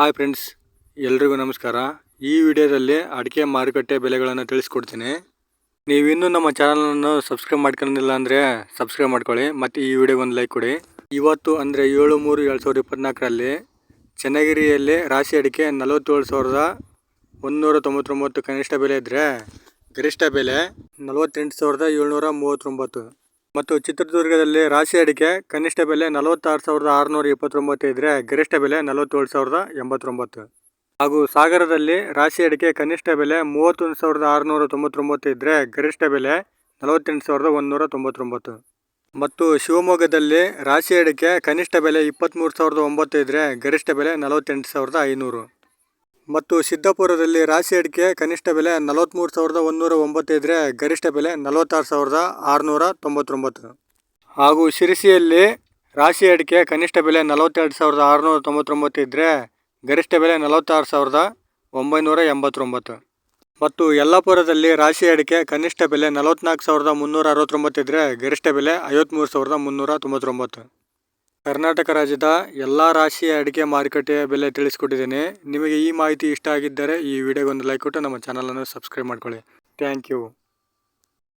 Hi friends, ಎಲ್ರಿಗೂ ನಮಸ್ಕಾರ. ಈ ವಿಡಿಯೋದಲ್ಲಿ ಅಡಿಕೆ ಮಾರುಕಟ್ಟೆ ಬೆಲೆಗಳನ್ನು ತಿಳಿಸ್ಕೊಡ್ತೀನಿ. ನೀವಿನ್ನೂ ನಮ್ಮ ಚಾನಲನ್ನು ಸಬ್ಸ್ಕ್ರೈಬ್ ಮಾಡ್ಕೊಂಡಿಲ್ಲ ಅಂದರೆ ಸಬ್ಸ್ಕ್ರೈಬ್ ಮಾಡ್ಕೊಳ್ಳಿ ಮತ್ತು ಈ ವಿಡಿಯೋಗೆ ಒಂದು ಲೈಕ್ ಕೊಡಿ. ಇವತ್ತು ಅಂದರೆ ಏಳು ಮೂರು ಎರಡು ಸಾವಿರದ ಇಪ್ಪತ್ನಾಲ್ಕರಲ್ಲಿ ಚನ್ನಗಿರಿಯಲ್ಲಿ ರಾಶಿ ಅಡಿಕೆ ನಲವತ್ತೇಳು ಸಾವಿರದ ಒಂದುನೂರ ತೊಂಬತ್ತೊಂಬತ್ತು ಕನಿಷ್ಠ ಬೆಲೆ ಇದ್ದರೆ ಗರಿಷ್ಠ ಬೆಲೆ ನಲವತ್ತೆಂಟು ಸಾವಿರದ ಏಳ್ನೂರ ಮೂವತ್ತೊಂಬತ್ತು. ಮತ್ತು ಚಿತ್ರದುರ್ಗದಲ್ಲಿ ರಾಶಿ ಅಡಿಕೆ, ಕನಿಷ್ಠ ಬೆಲೆ ನಲವತ್ತಾರು ಸಾವಿರದ ಆರುನೂರ ಇಪ್ಪತ್ತೊಂಬತ್ತು ಇದ್ದರೆ ಗರಿಷ್ಠ ಬೆಲೆ ನಲವತ್ತೇಳು ಸಾವಿರದ ಎಂಬತ್ತೊಂಬತ್ತು. ಹಾಗೂ ಸಾಗರದಲ್ಲಿ ರಾಶಿ ಅಡಿಕೆ ಕನಿಷ್ಠ ಬೆಲೆ ಮೂವತ್ತೊಂದು ಸಾವಿರದ ಆರುನೂರ ತೊಂಬತ್ತೊಂಬತ್ತು ಇದ್ದರೆ ಗರಿಷ್ಠ ಬೆಲೆ ನಲವತ್ತೆಂಟು ಸಾವಿರದ ಒಂದುನೂರ ತೊಂಬತ್ತೊಂಬತ್ತು. ಮತ್ತು ಶಿವಮೊಗ್ಗದಲ್ಲಿ ರಾಶಿ ಅಡಿಕೆ ಕನಿಷ್ಠ ಬೆಲೆ ಇಪ್ಪತ್ತ್ಮೂರು ಸಾವಿರದ ಒಂಬತ್ತು ಇದ್ದರೆ ಗರಿಷ್ಠ ಬೆಲೆ ನಲವತ್ತೆಂಟು ಸಾವಿರದ ಐನೂರು. ಮತ್ತು ಸಿದ್ದಾಪುರದಲ್ಲಿ ರಾಶಿ ಅಡಿಕೆ ಕನಿಷ್ಠ ಬೆಲೆ ನಲವತ್ತ್ಮೂರು ಸಾವಿರದ ಒಂದೂರ ಒಂಬತ್ತು ಇದ್ದರೆ ಗರಿಷ್ಠ ಬೆಲೆ ನಲವತ್ತಾರು ಸಾವಿರದ ಆರುನೂರ ತೊಂಬತ್ತೊಂಬತ್ತು. ಹಾಗೂ ಶಿರಸಿಯಲ್ಲಿ ರಾಶಿ ಅಡಿಕೆ ಕನಿಷ್ಠ ಬೆಲೆ ನಲವತ್ತೆರಡು ಸಾವಿರದ ಆರುನೂರ ತೊಂಬತ್ತೊಂಬತ್ತು ಇದ್ದರೆ ಗರಿಷ್ಠ ಬೆಲೆ ನಲವತ್ತಾರು ಸಾವಿರದ ಒಂಬೈನೂರ ಎಂಬತ್ತೊಂಬತ್ತು. ಮತ್ತು ಯಲ್ಲಾಪುರದಲ್ಲಿ ರಾಶಿ ಅಡಿಕೆ ಕನಿಷ್ಠ ಬೆಲೆ ನಲವತ್ತ್ನಾಲ್ಕು ಸಾವಿರದ ಮುನ್ನೂರ ಅರವತ್ತೊಂಬತ್ತು ಇದ್ದರೆ ಗರಿಷ್ಠ ಬೆಲೆ ಐವತ್ತ್ಮೂರು ಸಾವಿರದ ಮುನ್ನೂರ ತೊಂಬತ್ತೊಂಬತ್ತು. ಕರ್ನಾಟಕ ರಾಜ್ಯದ ಎಲ್ಲ ರಾಶಿಯ ಅಡಿಕೆ ಮಾರುಕಟ್ಟೆಯ ಬೆಲೆ ತಿಳಿಸ್ಕೊಟ್ಟಿದ್ದೇನೆ. ನಿಮಗೆ ಈ ಮಾಹಿತಿ ಇಷ್ಟ ಆಗಿದ್ದರೆ ಈ ವಿಡಿಯೋಗೊಂದು ಲೈಕ್ ಕೊಟ್ಟು ನಮ್ಮ ಚಾನಲನ್ನು ಸಬ್ಸ್ಕ್ರೈಬ್ ಮಾಡ್ಕೊಳ್ಳಿ. Thank you.